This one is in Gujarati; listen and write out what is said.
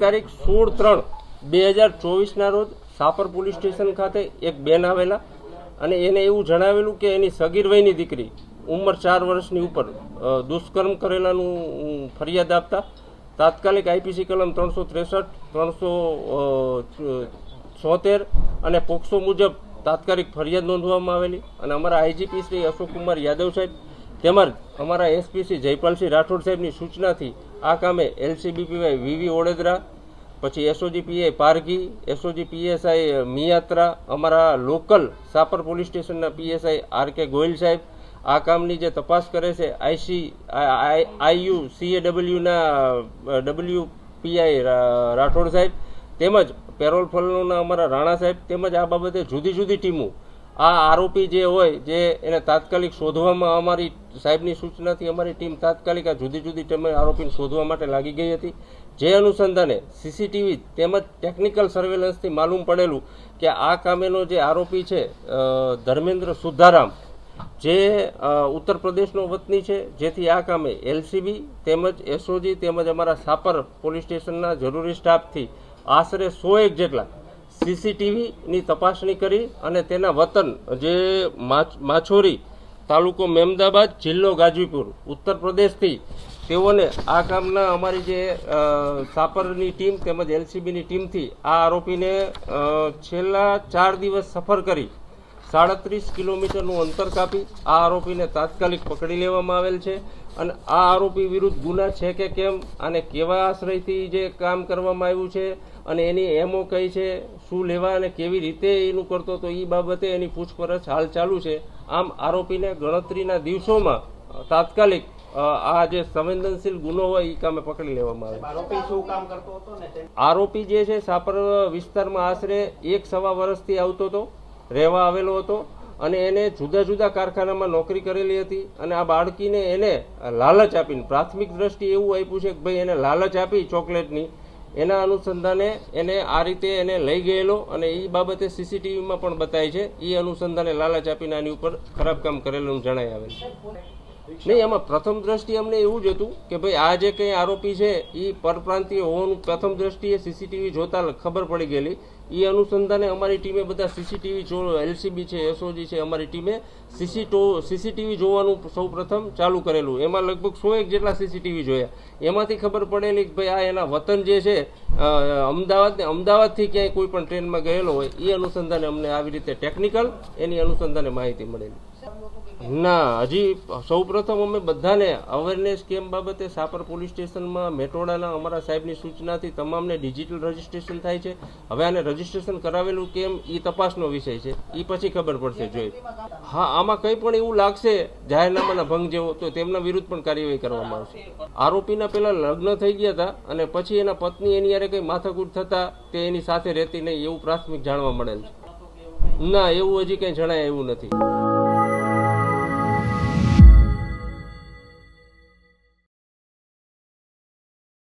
તારીખ સોળ ત્રણ બે હજાર ચોવીસના રોજ સાપર પોલીસ સ્ટેશન ખાતે એક બેન આવેલા અને એને એવું જણાવેલું કે એની સગીર વયની દીકરી ઉંમર ચાર વર્ષની ઉપર દુષ્કર્મ કરેલાનું ફરિયાદ આપતા તાત્કાલિક આઈપીસી કલમ ત્રણસો ત્રેસઠ, ત્રણસો છોતેર અને પોક્સો મુજબ તાત્કાલિક ફરિયાદ નોંધવામાં આવેલી અને અમારા આઈજીપી શ્રી અશોક કુમાર યાદવ સાહેબ તેમજ અમારા એસપીસી જયપાલસિંહ રાઠોડ સાહેબની સૂચનાથી આ કામે એલસીબીપીવાય વીવી ઓડેદરા પછી SOG PA Pargi SOG PSI Miyatra, અમારા લોકલ સાપર પોલીસ સ્ટેશનના પીએસઆઈ આર કે ગોયલ સાહેબ આ કામની જે તપાસ કરે છે આઈસી આઈયુ સીએડબલ્યુના ડબલ્યુ પીઆઈ રાઠોડ સાહેબ, તેમજ પેરોલ ફલના અમારા રાણા સાહેબ, તેમજ આ બાબતે જુદી જુદી ટીમો આ આરોપી જે હોય, જે એને તાત્કાલિક શોધવામાં અમારી સાહેબની સૂચનાથી અમારી ટીમ તાત્કાલિક આ જુદી જુદી ટીમે આરોપીને શોધવા માટે લાગી ગઈ હતી. જે અનુસંધાને સીસીટીવી તેમજ ટેકનિકલ સર્વેલન્સથી માલુમ પડેલું કે આ કામેનો જે આરોપી છે ધર્મેન્દ્ર સુધારામ, જે ઉત્તર પ્રદેશનો વતની છે, જેથી આ કામે એલસીબી તેમજ એસઓજી તેમજ અમારા સાપર પોલીસ સ્ટેશનના જરૂરી સ્ટાફથી આશરે સો એક જેટલા સીસીટીવીની તપાસણી કરી અને તેના વતન જે માછોરી તાલુકો મેમદાબાદ, જિલ્લો ગાજીપુર, ઉત્તર પ્રદેશથી તેઓને આ કામના અમારી જે સાપરની ટીમ તેમજ એલસીબીની ટીમથી આ આરોપીને છેલ્લા ચાર દિવસ સફર કરી સાડત્રીસ કિલોમીટરનું અંતર કાપી આ આરોપીને તાત્કાલિક પકડી લેવામાં આવેલ છે અને આ આરોપી વિરુદ્ધ ગુના છે કે કેમ અને કેવા આશ્રયથી જે કામ કરવામાં આવ્યું છે અને એની એમઓ કઈ છે શું લેવા અને કેવી રીતે એનું કરતો તો એ બાબતે એની પૂછપરછ હાલ ચાલુ છે. આમ આરોપીને ગણતરીના દિવસોમાં તાત્કાલિક આ જે સંવેદનશીલ ગુનો હોય એ કામે પકડી લેવામાં આવે. હતો આરોપી જે છે સાપર વિસ્તારમાં આશરે એક સવા વર્ષથી આવતો હતો રહેવા આવેલો હતો અને એને જુદા જુદા કારખાનામાં નોકરી કરેલી હતી અને આ બાળકીને એને લાલચ આપીને પ્રાથમિક દ્રષ્ટિએ એવું આપ્યું છે કે ભાઈ એને લાલચ આપી ચોકલેટની એના અનુસંધાને એને આ રીતે એને લઈ ગયેલો અને એ બાબતે સીસીટીવીમાં પણ બતાય છે. એ અનુસંધાને લાલચ આપીને આની ઉપર ખરાબ કામ કરેલું જણાય આવેલ. નહીં, એમાં પ્રથમ દ્રષ્ટિએ અમને એવું જ હતું કે ભાઈ, આ જે કંઈ આરોપી છે એ પરપ્રાંતીય હોવાનું પ્રથમ દ્રષ્ટિએ સીસીટીવી જોતા ખબર પડી ગયેલી. એ અનુસંધાને અમારી ટીમે બધા સીસીટીવી એલસીબી છે એસઓજી છે, અમારી ટીમે સીસી સીસીટીવી જોવાનું સૌ પ્રથમ ચાલુ કરેલું. એમાં લગભગ સો એક જેટલા સીસીટીવી જોયા. એમાંથી ખબર પડેલી કે ભાઈ, આ એના વતન જે છે અમદાવાદ અમદાવાદથી ક્યાંય કોઈ પણ ટ્રેનમાં ગયેલો હોય એ અનુસંધાને અમને આવી રીતે ટેકનિકલ એની અનુસંધાને માહિતી મળેલી. ના, હજી સૌપ્રથમ અમે બધાને અવેરનેસ કેમ બાબતે સાપર પોલીસ સ્ટેશનમાં મેટોડાના અમારા સાહેબની સૂચનાથી તમામને ડિજિટલ રજીસ્ટ્રેશન થાય છે. હવે આને રજીસ્ટ્રેશન કરાવેલું કેમ એ તપાસનો વિષય છે. એ પછી ખબર પડશે, જોઈ. હા, આમાં કંઈ પણ એવું લાગશે, જાહેરનામાના ભંગ જેવો, તો તેમના વિરુદ્ધ પણ કાર્યવાહી કરવામાં આવશે. આરોપીના પહેલાં લગ્ન થઈ ગયા હતા અને પછી એના પત્ની એની યારે કંઈ માથાકૂટ થતા તે એની સાથે રહેતી નહીં, એવું પ્રાથમિક જાણવા મળેલ છે. ના, એવું હજી કંઈ જણાય એવું નથી.